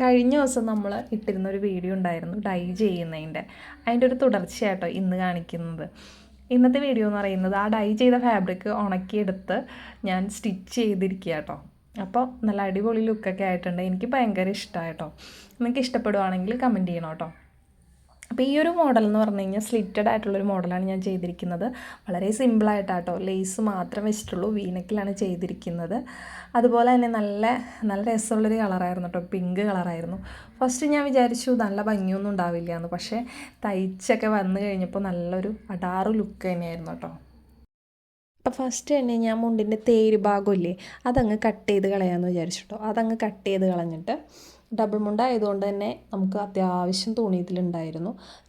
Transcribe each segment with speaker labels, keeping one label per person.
Speaker 1: കഴിഞ്ഞ ദിവസം നമ്മൾ ഇട്ടിരുന്ന ഒരു വീഡിയോ ഉണ്ടായിരുന്നു ഡൈ ചെയ്യുന്നതിന്റെ. അതിന്റെ ഒരു തുടർച്ചയായിട്ടോ ഇന്ന് കാണിക്കുന്നത്. ഇന്നത്തെ വീഡിയോ എന്ന് പറയുന്നത് ആ ഡൈ ചെയ്ത ഫാബ്രിക് ഉണക്കിയെടുത്ത് ഞാൻ സ്റ്റിച്ച് ചെയ്തിരിക്കുക കേട്ടോ അപ്പോൾ നല്ല അടിപൊളി ലുക്കൊക്കെ ആയിട്ടുണ്ട്. എനിക്ക് ഭയങ്കര ഇഷ്ടമായിട്ടോ. നിങ്ങൾക്ക് ഇഷ്ടപ്പെടുവാണെങ്കിൽ കമന്റ് ചെയ്യണം കേട്ടോ. അപ്പോൾ ഈ ഒരു മോഡൽ എന്ന് പറഞ്ഞു കഴിഞ്ഞാൽ സ്ലിറ്റഡ് ആയിട്ടുള്ളൊരു മോഡലാണ് ഞാൻ ചെയ്തിരിക്കുന്നത്. വളരെ സിമ്പിളായിട്ടാട്ടോ ലേസ് മാത്രം വെച്ചിട്ടുള്ളൂ. വീനക്കിലാണ് ചെയ്തിരിക്കുന്നത്. അതുപോലെ തന്നെ നല്ല നല്ല രസമുള്ളൊരു കളറായിരുന്നു കേട്ടോ പിങ്ക് കളറായിരുന്നു ഫസ്റ്റ് ഞാൻ വിചാരിച്ചു നല്ല ഭംഗിയൊന്നും ഉണ്ടാവില്ല എന്ന് പക്ഷേ തയ്ച്ചൊക്കെ വന്നു കഴിഞ്ഞപ്പോൾ നല്ലൊരു അടാറ് ലുക്ക് തന്നെയായിരുന്നു കേട്ടോ അപ്പോൾ ഫസ്റ്റ് തന്നെ ഞാൻ മുണ്ടിന്റെ തേര് ഭാഗമില്ലേ അതങ്ങ് കട്ട് ചെയ്ത് കളയാമെന്ന് വിചാരിച്ചിട്ടോ അതങ്ങ് കട്ട് ചെയ്ത് കളഞ്ഞിട്ട് ഡബിൾ മുണ്ടായതുകൊണ്ട് തന്നെ നമുക്ക് അത്യാവശ്യം തുണി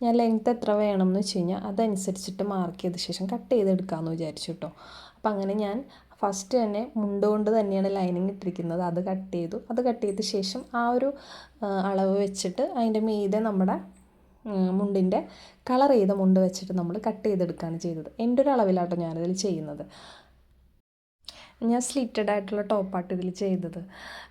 Speaker 1: ഞാൻ ലെങ്ത് എത്ര വേണം എന്ന് വെച്ച് കഴിഞ്ഞാൽ അതനുസരിച്ചിട്ട് മാർക്ക് ചെയ്ത ശേഷം കട്ട് ചെയ്തെടുക്കാമെന്ന് വിചാരിച്ചു കേട്ടോ അപ്പോൾ അങ്ങനെ ഞാൻ ഫസ്റ്റ് തന്നെ മുണ്ട് കൊണ്ട് തന്നെയാണ് ലൈനിങ് ഇട്ടിരിക്കുന്നത്. അത് കട്ട് ചെയ്തു. അത് കട്ട് ചെയ്ത ശേഷം ആ ഒരു അളവ് വെച്ചിട്ട് അതിന്റെ മീതെ നമ്മുടെ മുണ്ടിന്റെ കളർ ചെയ്ത മുണ്ട് വെച്ചിട്ട് നമ്മൾ കട്ട് ചെയ്തെടുക്കുകയാണ് ചെയ്തത്. എന്റെ ഒരു അളവിലാട്ടോ ഞാനിതിൽ ചെയ്യുന്നത്. ഞാൻ സ്ലിറ്റഡ് ആയിട്ടുള്ള ടോപ്പാട്ട് ഇതിൽ ചെയ്തത്.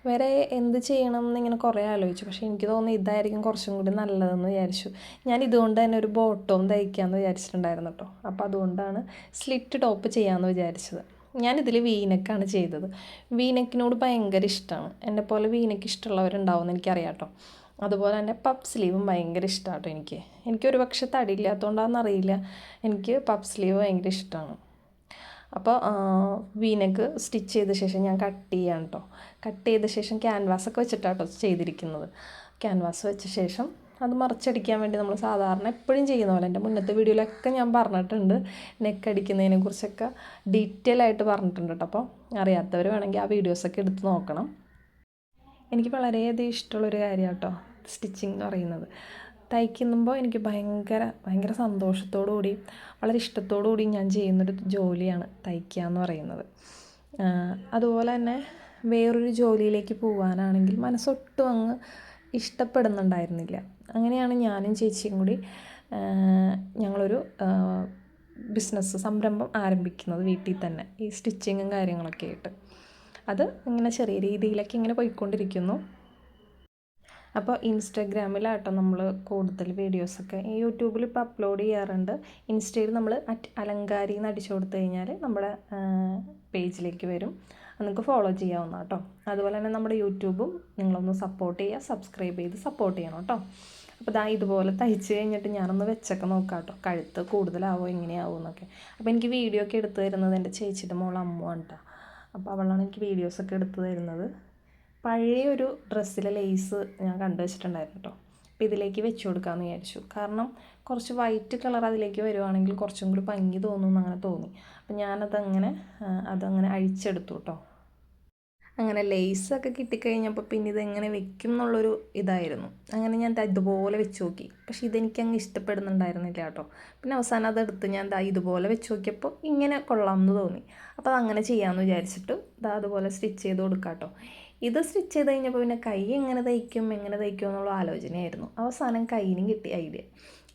Speaker 1: വേറെ എന്ത് ചെയ്യണം എന്നിങ്ങനെ കുറേ ആലോചിച്ചു. പക്ഷേ എനിക്ക് തോന്നുന്നു ഇതായിരിക്കും കുറച്ചും കൂടി നല്ലതെന്ന് വിചാരിച്ചു. ഞാൻ ഇതുകൊണ്ട് തന്നെ ഒരു ബോട്ടവും തയ്ക്കാമെന്ന് വിചാരിച്ചിട്ടുണ്ടായിരുന്നു കേട്ടോ അപ്പോൾ അതുകൊണ്ടാണ് സ്ലിറ്റ് ടോപ്പ് ചെയ്യാമെന്ന് വിചാരിച്ചത്. ഞാനിതിൽ വീനക്കാണ് ചെയ്തത്. വീനക്കിനോട് ഭയങ്കര ഇഷ്ടമാണ് എന്നെ പോലെ വീനക്ക് ഇഷ്ടമുള്ളവരുണ്ടാവുമെന്ന് എനിക്കറിയാം കേട്ടോ അതുപോലെ തന്നെ പപ്പ് സ്ലീവും ഭയങ്കര ഇഷ്ടമാണ് കേട്ടോ എനിക്ക്. എനിക്കൊരു പക്ഷേ തടിയില്ലാത്തതുകൊണ്ടാണെന്നറിയില്ല എനിക്ക് പപ്പ് സ്ലീവ് ഭയങ്കര ഇഷ്ടമാണ് അപ്പോൾ വീനക്ക് സ്റ്റിച്ച് ചെയ്ത ശേഷം ഞാൻ കട്ട് ചെയ്യാം കേട്ടോ കട്ട് ചെയ്ത ശേഷം ക്യാൻവാസൊക്കെ വെച്ചിട്ടാണ് കേട്ടോ ചെയ്തിരിക്കുന്നത്. ക്യാൻവാസ് വെച്ച ശേഷം അത് മറിച്ചടിക്കാൻ വേണ്ടി നമ്മൾ സാധാരണ എപ്പോഴും ചെയ്യുന്ന പോലെ എന്റെ മുന്നത്തെ വീഡിയോയിലൊക്കെ ഞാൻ പറഞ്ഞിട്ടുണ്ട്. നെക്ക് അടിക്കുന്നതിനെ കുറിച്ചൊക്കെ ഡീറ്റെയിൽ ആയിട്ട് പറഞ്ഞിട്ടുണ്ട് കേട്ടോ അപ്പോൾ അറിയാത്തവർ വേണമെങ്കിൽ ആ വീഡിയോസൊക്കെ എടുത്ത് നോക്കണം. എനിക്ക് വളരെയധികം ഇഷ്ടമുള്ളൊരു കാര്യമാണ് കേട്ടോ സ്റ്റിച്ചിങ് എന്ന് പറയുന്നത്. തയ്ക്കുമ്പോൾ എനിക്ക് ഭയങ്കര ഭയങ്കര സന്തോഷത്തോടു കൂടി വളരെ ഇഷ്ടത്തോടു കൂടി ഞാൻ ചെയ്യുന്നൊരു ജോലിയാണ് തയ്ക്കുക എന്ന് പറയുന്നത് അതുപോലെ തന്നെ വേറൊരു ജോലിയിലേക്ക് പോകാനാണെങ്കിൽ മനസ്സൊട്ടും അങ്ങ് ഇഷ്ടപ്പെടുന്നുണ്ടായിരുന്നില്ല. അങ്ങനെയാണ് ഞാനും ചേച്ചിയും കൂടി ഞങ്ങളൊരു ബിസിനസ് സംരംഭം ആരംഭിക്കുന്നത് വീട്ടിൽ തന്നെ ഈ സ്റ്റിച്ചിങ്ങും കാര്യങ്ങളൊക്കെ ആയിട്ട്. അത് ഇങ്ങനെ ചെറിയ രീതിയിലൊക്കെ ഇങ്ങനെ പോയിക്കൊണ്ടിരിക്കുന്നു. അപ്പോൾ ഇൻസ്റ്റാഗ്രാമിലാട്ടോ നമ്മൾ കൂടുതൽ വീഡിയോസൊക്കെ. യൂട്യൂബിൽ ഇപ്പോൾ അപ്ലോഡ് ചെയ്യാറുണ്ട്. ഇൻസ്റ്റയിൽ നമ്മൾ അറ്റ് അലങ്കാരി എന്ന് അടിച്ചു കൊടുത്തു കഴിഞ്ഞാൽ നമ്മുടെ പേജിലേക്ക് വരും. നിങ്ങൾക്ക് ഫോളോ ചെയ്യാവുന്ന കേട്ടോ അതുപോലെ തന്നെ നമ്മുടെ യൂട്യൂബും നിങ്ങളൊന്ന് സപ്പോർട്ട് ചെയ്യുക സബ്സ്ക്രൈബ് ചെയ്ത് സപ്പോർട്ട് ചെയ്യണം കേട്ടോ. അപ്പോൾ ഇതാ ഇതുപോലെ തയ്ച്ച് കഴിഞ്ഞിട്ട് ഞാനൊന്ന് വെച്ചൊക്കെ നോക്കാം കേട്ടോ കഴുത്ത് കൂടുതലാവോ എങ്ങനെയാവോ എന്നൊക്കെ. അപ്പോൾ എനിക്ക് വീഡിയോ ഒക്കെ എടുത്തു തരുന്നത് എന്റെ ചേച്ചിയുടെ മോൾ അമ്മുവാണ് കേട്ടോ. അപ്പോൾ അവളാണ് എനിക്ക് വീഡിയോസൊക്കെ എടുത്തു തരുന്നത്. പഴയ ഒരു ഡ്രസ്സിലെ ലേസ് ഞാൻ കണ്ടു വെച്ചിട്ടുണ്ടായിരുന്നു കേട്ടോ അപ്പോൾ ഇതിലേക്ക് വെച്ച് കൊടുക്കാമെന്ന് വിചാരിച്ചു. കാരണം കുറച്ച് വൈറ്റ് കളർ അതിലേക്ക് വരുവാണെങ്കിൽ കുറച്ചും കൂടി ഭംഗി തോന്നും അങ്ങനെ തോന്നി. അപ്പം ഞാനതങ്ങനെ അതങ്ങനെ അഴിച്ചെടുത്തു കേട്ടോ അങ്ങനെ ലേസൊക്കെ കിട്ടിക്കഴിഞ്ഞപ്പോൾ പിന്നെ ഇതെങ്ങനെ വെക്കും എന്നുള്ളൊരു ഇതായിരുന്നു. അങ്ങനെ ഞാൻ ഇതുപോലെ വെച്ച് നോക്കി. പക്ഷെ ഇതെനിക്ക് അങ്ങ് ഇഷ്ടപ്പെടുന്നുണ്ടായിരുന്നില്ല കേട്ടോ പിന്നെ അവസാനം അതെടുത്ത് ഞാൻ ദാ ഇതുപോലെ വെച്ച് നോക്കിയപ്പോൾ ഇങ്ങനെ കൊള്ളാം എന്ന് തോന്നി. അപ്പോൾ അതങ്ങനെ ചെയ്യാമെന്ന് വിചാരിച്ചിട്ട് ദാ അതുപോലെ സ്റ്റിച്ച് ചെയ്ത് കൊടുക്കാം കേട്ടോ ഇത് സ്റ്റിച്ച് ചെയ്ത് കഴിഞ്ഞപ്പോൾ പിന്നെ കൈ എങ്ങനെ തയ്ക്കും എങ്ങനെ തയ്ക്കും എന്നുള്ള ആലോചനയായിരുന്നു. അവസാനം കൈയിനും കിട്ടിയ ഐഡിയ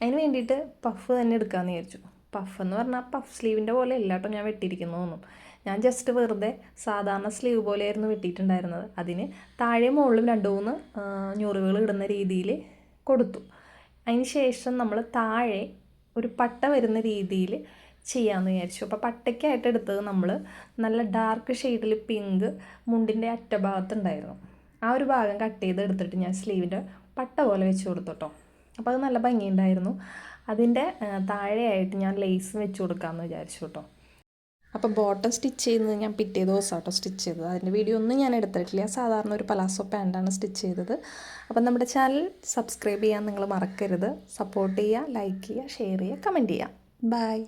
Speaker 1: അതിന് വേണ്ടിയിട്ട് പഫ് തന്നെ എടുക്കാമെന്ന് വിചാരിച്ചു. പഫ് എന്ന് പറഞ്ഞാൽ പഫ് സ്ലീവിന്റെ പോലെ അല്ല കേട്ടോ ഞാൻ വെട്ടിയിരിക്കുന്നതൊന്നും ഞാൻ ജസ്റ്റ് വെറുതെ സാധാരണ സ്ലീവ് പോലെയായിരുന്നു വെട്ടിയിട്ടുണ്ടായിരുന്നത്. അതിന് താഴെ മുകളിലും രണ്ട് മൂന്ന് ഞൂറുകൾ ഇടുന്ന രീതിയിൽ കൊടുത്തു. അതിന് ശേഷം നമ്മൾ താഴെ ഒരു പട്ട വരുന്ന രീതിയിൽ ചെയ്യാമെന്ന് വിചാരിച്ചു. അപ്പോൾ പട്ടയ്ക്കായിട്ട് എടുത്തത് നമ്മൾ നല്ല ഡാർക്ക് ഷെയ്ഡിൽ പിങ്ക് മുണ്ടിന്റെ അറ്റഭാഗത്തുണ്ടായിരുന്നു. ആ ഒരു ഭാഗം കട്ട് ചെയ്ത് എടുത്തിട്ട് ഞാൻ സ്ലീവിന്റെ പട്ട പോലെ വെച്ച് കൊടുത്തു കേട്ടോ അപ്പോൾ അത് നല്ല ഭംഗിയുണ്ടായിരുന്നു. അതിന്റെ താഴെയായിട്ട് ഞാൻ ലേസ് വെച്ച് കൊടുക്കാമെന്ന് വിചാരിച്ചു കേട്ടോ അപ്പോൾ ബോട്ടം സ്റ്റിച്ച് ചെയ്യുന്നത് ഞാൻ പിറ്റേ ദിവസം കേട്ടോ സ്റ്റിച്ച് ചെയ്തത്. അതിന്റെ വീഡിയോ ഒന്നും ഞാൻ എടുത്തിട്ടില്ല. സാധാരണ ഒരു പലാസോ പാന്റാണ് സ്റ്റിച്ച് ചെയ്തത്. അപ്പം നമ്മുടെ ചാനൽ സബ്സ്ക്രൈബ് ചെയ്യാൻ നിങ്ങൾ മറക്കരുത്. സപ്പോർട്ട് ചെയ്യുക ലൈക്ക് ചെയ്യുക ഷെയർ ചെയ്യുക കമന്റ് ചെയ്യുക ബൈ